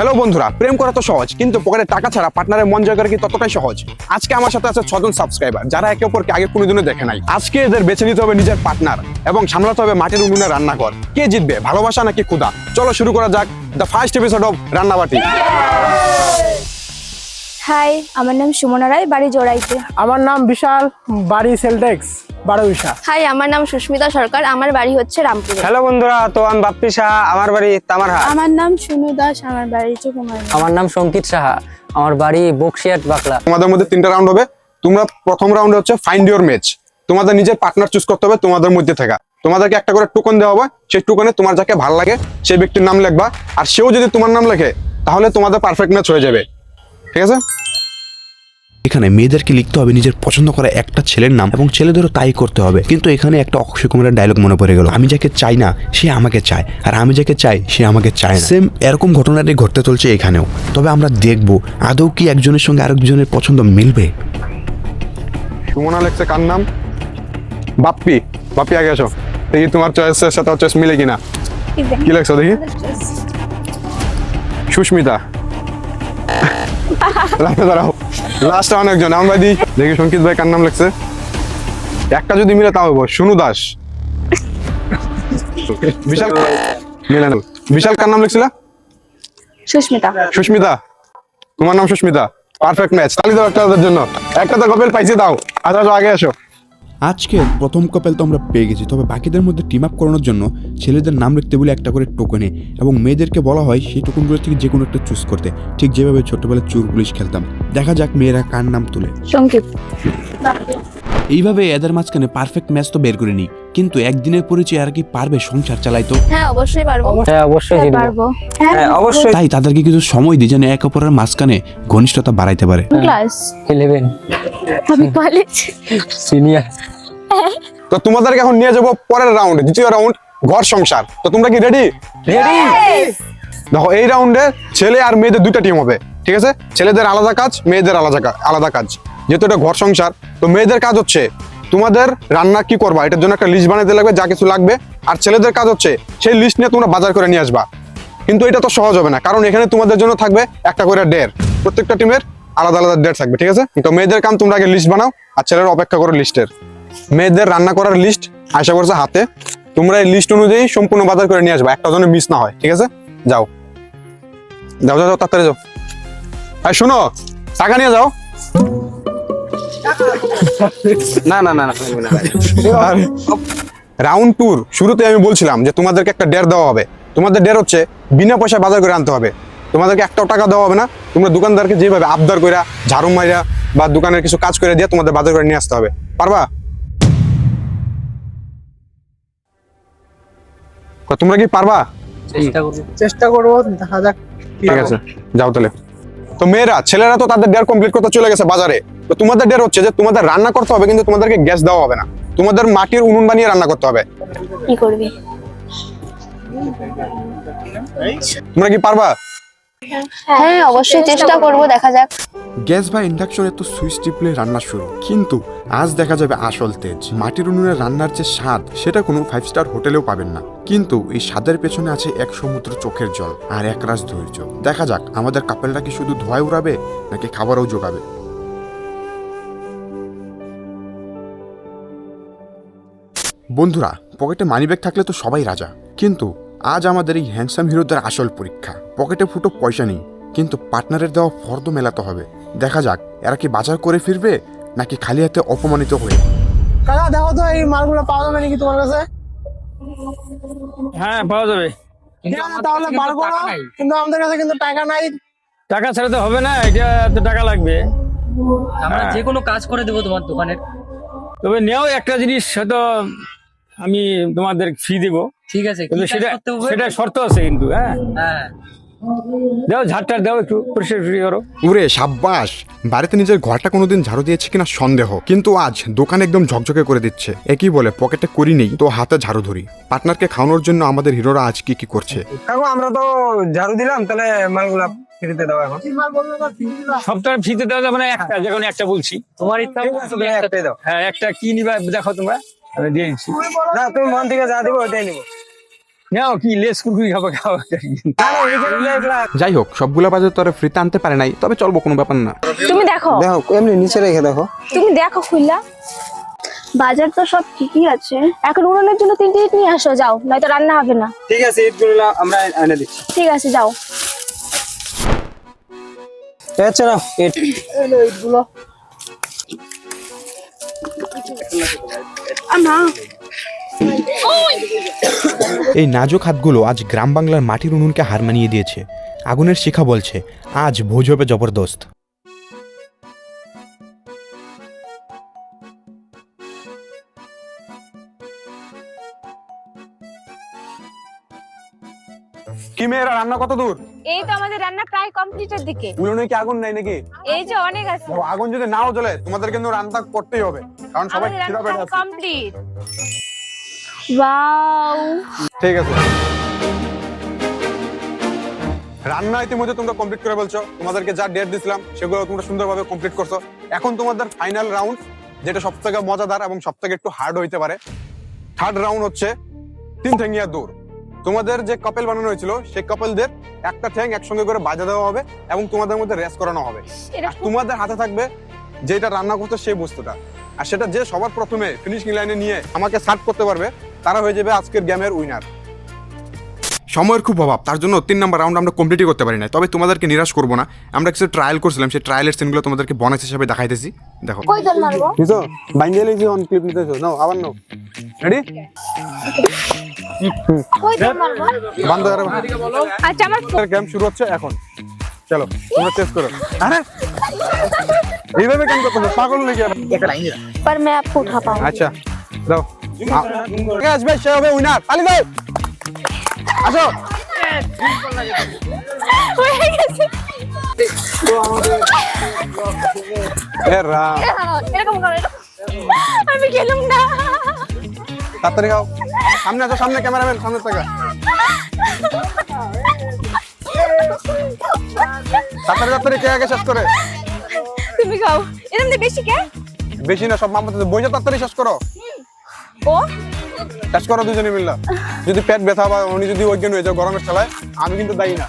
Hello বন্ধুরা, প্রেম করা তো সহজ, কিন্তু পকেটে টাকা ছাড়া পার্টনারের মন জয় করা কি ততটাই সহজ? আজকে আমার সাথে আছে ছজন সাবস্ক্রাইবার যারা একে অপরকে আগে কোনোদিনও দেখে নাই। আজকে এদের বেছে নিতে হবে নিজের পার্টনার এবং সামলাতে হবে মাটির উনুনে রান্নাঘর। কে জিতবে, ভালোবাসা নাকি ক্ষুদা চলো শুরু করা যাক the first episode of রান্নাবাটি। Hi আমার নাম সুমনা রায় বাড়ি জোড়াইতে। আমার নাম বিশাল বাড়ি সেলটেক্স বারো বিশা হাই আমার নাম সুস্মিতা সরকার আমার বাড়ি হচ্ছে রামপুরে। হ্যালো বন্ধুরা তো আমি বাপ্পি সাহা আমার বাড়ি তামারহাট। আমার নাম সুনু দাস আমার বাড়ি চকুমারি আমার নাম সঙ্কিত সাহা আমার বাড়ি বক্সিয়াট বাকলা। তোমাদের মধ্যে তিনটা রাউন্ড হবে। তোমরা প্রথম রাউন্ডে হচ্ছে ফাইন্ড ইওর ম্যাচ তোমাদের নিজের পার্টনার চুজ করতে হবে তোমাদের মধ্যে থাকা। তোমাদেরকে একটা করে টোকন দেওয়া হবে। সেই টোকনে তোমার যাকে ভালো লাগে সেই ব্যক্তির নাম লিখবা। আর সেও যদি তোমার নাম লেখে তাহলে তোমাদের পারফেক্ট ম্যাচ হয়ে যাবে। ঠিক আছে? এখানে মেয়েদেরকে লিখতে হবে নিজের পছন্দ করা একটা ছেলের নাম এবং ছেলেদেরও তাই করতে হবে। কিন্তু এখানে একটা অক্ষয় কুমারের ডায়লগ মনে পড়ে গেল। আমি যাকে চাই না সে আমাকে চায়। আর আমি যাকে চাই সে আমাকে চায় না। সেম এরকম ঘটনাটি ঘটতে চলছে এখানেও। তবে আমরা দেখব আদৌ কি একজনের সঙ্গে আরেকজনের পছন্দ মিলবে? সুমনা লেখছে কার নাম? বাপ্পি। বাপ্পি আগে আসো। দেখি তোমার চয়েসের সাথে চয়েস মিলে কিনা। কি লেখছো দেখি? সুস্মিতা। লাস্টে দাঁড়াও লাস্ট অনেকজন আমার দিই দেখি সংকিত ভাই কার নাম লাগছে একটা যদি মিলে তাও হব সুনু দাস। বিশাল মিলে না। বিশাল কার নাম লিখছিল? সুস্মিতা। সুস্মিতা। তোমার নাম সুস্মিতা। পারফেক্ট ম্যাচ তালি দাও একটা জন্য। একটা তো গপেল পাইছে দাও। আচ্ছা আগে আসো। আজকে প্রথম কপেল তো আমরা পেয়ে গেছি তবে বাকিদের মধ্যে টিম আপ করানোর জন্য ছেলেদের নাম লিখতে বলে একটা করে টোকনে এবং মেয়েদেরকে বলা হয় সেই টোকনগুলো থেকে যে কোনো একটা চুজ করতে। ঠিক যেভাবে ছোটবেলায় চোর পুলিশ খেলতাম। দেখা যাক মেয়েরা কার নাম তুলে। এইভাবে এদের মাঝখানে পারফেক্ট ম্যাচ তো বের করে নি কিন্তু একদিনের পরিচয় আর কি পারবে সংসার চালাইতো হ্যাঁ অবশ্যই পারব। হ্যাঁ অবশ্যই হ্যাঁ, পারব। হ্যাঁ অবশ্যই। তাই তাদেরকে কিছু সময় দিই যেন এক অপরের মাঝখানে ঘনিষ্ঠতা বাড়াইতে পারে। ক্লাস ইলেভেন আমি কলেজ সিনিয়র তো তোমাদেরকে এখন নিয়ে যাব পরের রাউন্ড দ্বিতীয় রাউন্ড ঘর সংসার। তো তোমরা কি রেডি রেডি দেখো এই রাউন্ডে ছেলে আর মেয়েদের দুইটা টিম হবে ঠিক আছে? ছেলেদের আলাদা কাজ মেয়েদের আলাদা আলাদা কাজ। যেহেতু এটা ঘর সংসার তো মেয়েদের কাজ হচ্ছে তোমাদের রান্না কি করবা? এটার জন্য একটা লিস্ট বানাতে লাগবে যা কিছু লাগবে। আর ছেলেদের কাজ হচ্ছে সেই লিস্ট নিয়ে তোমরা বাজার করে নিয়ে আসবা। কিন্তু এটা তো সহজ হবে না কারণ এখানে তোমাদের জন্য থাকবে একটা করে ডের প্রত্যেকটা টিমের আলাদা আলাদা ডেট থাকবে ঠিক আছে? তো মেয়েদের কাম তোমরা আগে লিস্ট বানাও আর ছেলেরা অপেক্ষা করো লিস্টের মেয়েদের রান্না করার লিস্ট আশা করছে হাতে। তোমরা এই লিস্ট অনুযায়ী সম্পূর্ণ বাজার করে নিয়ে আসবা। একটা যেন মিস না হয় ঠিক আছে? যাও। যাও যাও তাড়াতাড়ি যাও। আর শোনো টাকা নিয়ে যাও। না না না না রাউন্ড টুর শুরুতে আমি বলছিলাম যে তোমাদেরকে একটা ডের দেওয়া হবে। তোমাদের ডের হচ্ছে বিনা পয়সায় বাজার করে আনতে হবে। তোমাদেরকে একটাও টাকা দেওয়া হবে না। তোমরা দোকানদারকে যেভাবে আবদার কইরা ঝাড়ু মাইরা বা দোকানের কিছু কাজ করে দিয়ে তোমাদের বাজার করে নিয়ে আসতে হবে। পারবা? তোমরা কি পারবা? চেষ্টা করব। দেখা যাক ঠিক আছে যাও তাহলে। তো মেয়েরা ছেলেরা তো তাদের ডেয়ার কমপ্লিট করতে চলে গেছে বাজারে। তো তোমাদের ডেয়ার হচ্ছে যে তোমাদের রান্না করতে হবে কিন্তু তোমাদেরকে গ্যাস দেওয়া হবে না। তোমাদের মাটির উনুন বানিয়ে রান্না করতে হবে। কি করবে? তোমরা কি পারবা? হ্যাঁ অবশ্যই চেষ্টা করব দেখা যাক। গ্যাস বা ইন্ডাকশনে তো সুইচ টিপলে রান্না শুরু। কিন্তু আজ দেখা যাবে আসল তেজ। মাটির উনুনে রান্নার যে স্বাদ সেটা কোনো ফাইভ স্টার হোটেলেও পাবেন না। কিন্তু এই স্বাদের পেছনে আছে এক সমুদ্র চোখের জল আর এক একরাশ ধৈর্য। দেখা যাক আমাদের কাপেলরা কি শুধু ধোঁয়ায় উড়াবে নাকি খাবারও যোগাবে বন্ধুরা পকেটে মানিব্যাগ থাকলে তো সবাই রাজা। কিন্তু আজ আমাদের এই হ্যান্ডসাম হিরোদের আসল পরীক্ষা। পকেটে ফুটো পয়সা নেই কিন্তু পার্টনারের দেওয়া ফর্দ মেলাতে হবে। দেখা যাক এরা কি বাজার করে ফিরবে নাকি খালি হাতে অপমানিত হয়ে? কাকা দেখো তো এই মালগুলো পাওয়া যাবে নাকি তোমার কাছে? হ্যাঁ পাওয়া যাবে। তাহলে বার করো কিন্তু আমাদের কাছে কিন্তু টাকা নাই। টাকা ছাড়া তো হবে না এটা তো টাকা লাগবে। আমরা হ্যাঁ। যে কোনো কাজ করে দেবো তোমার দোকানের। তবে নেও একটা জিনিস হয়তো আমি তোমাদের ফি দেব। ঠিক আছে কিন্তু সেটা সেটা শর্ত আছে কিন্তু হ্যাঁ। হ্যাঁ। দাও ঝাড়টার দাও একটু পরিষ্কার করো উরে সাব্বাস বাড়িতে নিজের ঘরটা কোনোদিন ঝাড়ু দিয়েছে কিনা সন্দেহ। কিন্তু আজ দোকান একদম ঝকঝকে করে দিচ্ছে। একই বলে পকেটে করি নেই তো হাতে ঝাড়ু ধরি। পার্টনারকে খাওয়ানোর জন্য আমাদের হিরোরা আজ কি কি করছে? কাকু আমরা তো ঝাড়ু দিলাম তাহলে মালগুলা ফ্রিতে দাও এখন। কি মাল বলবে না ফিরে দাও। সপ্তাহে ফিতে দেওয়া যাবে না একটা যখন একটা বলছি। তোমার ইচ্ছা হ্যাঁ একটা কি নিবা দেখো তোমরা। আমি দিয়ে দিচ্ছি। না তুমি মন থেকে যা দিবো ওইটাই নিবো। নাও কি লেস কুরকুরি খাবে যাই হোক সবগুলো বাজার তো আর ফ্রিতে আনতে পারে নাই তবে চলবো কোনো ব্যাপার না। তুমি দেখো। দেখো এমনি নিচে রেখে দেখো। তুমি দেখো খুললা। বাজার তো সব ঠিকই আছে। এখন উনুনের জন্য তিনটে ইট নিয়ে আসো যাও নয়তো রান্না হবে না। ঠিক আছে ইটগুলো আমরা এনে দিচ্ছি। ঠিক আছে যাও। আচ্ছা ইট এই নাজুক হাতগুলো আজ গ্রাম বাংলার মাটির উনুনকে হার মানিয়ে দিয়েছে। আগুনের শিখা বলছে আজ ভোজ হবে জবরদস্ত। কি মেয়েরা রান্না কত দূর? এই তো আমাদের রান্না প্রায় কমপ্লিটের দিকে। উনুনে কি আগুন নাই নাকি? এই যে অনেক আছে। আগুন যদি নাও জ্বলে তোমাদের কিন্তু রান্না করতেই হবে। কারণ সবাই আমাদের খিদা পেটে আছে। কমপ্লিট ওয়াও ঠিক আছে। রান্না ইতিমধ্যে তোমরা কমপ্লিট করে বলছো তোমাদেরকে যা ডেট দিছিলাম সেগুলো তোমরা সুন্দরভাবে কমপ্লিট করছ। এখন তোমাদের ফাইনাল রাউন্ড যেটা সব থেকে মজাদার এবং সব থেকে একটু হার্ড হইতে পারে। থার্ড রাউন্ড হচ্ছে তিন ঠেঙ্গিয়া দৌড় তোমাদের যে কাপেল বানানো হয়েছিল সেই কাপেলদের একটা ঠ্যাং একসঙ্গে করে বাজা দেওয়া হবে এবং তোমাদের মধ্যে রেস করানো হবে। তোমাদের হাতে থাকবে যেটা রান্না করতো সেই বস্তুটা। আর সেটা যে সবার প্রথমে ফিনিশিং লাইনে নিয়ে আমাকে সার্ভ করতে পারবে তারা হয়ে যাবে আজকের গেমের উইনার সময়ের খুব অভাব তার জন্য তিন নাম্বার রাউন্ড আমরা কমপ্লিটই করতে পারি না তবে তোমাদেরকে নিরাশ করব না। আমরা কিছু ট্রায়াল করছিলাম সেই ট্রায়ালের সিনগুলো তোমাদেরকে বনাস হিসাবে দেখাইতেছি। দেখো। বুঝছ অন ক্লিপ নিতেছো। নাও আবার নাও। রেডি আচ্ছা আমার গেম শুরু হচ্ছে এখন। চলো তোমরা চেস করো। আরে! এইভাবে কেন করতেছো পাগল নাকি আবার? पर मैं आपको उठा पाऊँ আচ্ছা দাও আ- কে আসবে সে হবে উইনার তালি দাও আসো এ রাম এরকম করো এরকম। আমি গেলাম না তাড়াতাড়ি খাও সামনে আসো সামনে ক্যামেরাম্যান সামনে থেকে তাড়াতাড়ি তাড়াতাড়ি কে আগে শেষ করে তুমি খাও এরম বেশি কে? বেশি না সব মামা বইটা তাড়াতাড়ি শেষ করো। ও? শেষ করো দুজনে মিললা। যদি পেট ব্যথা বা উনি যদি অজ্ঞান হয়ে যায় গরমের ঠেলায় আমি কিন্তু দায়ী না।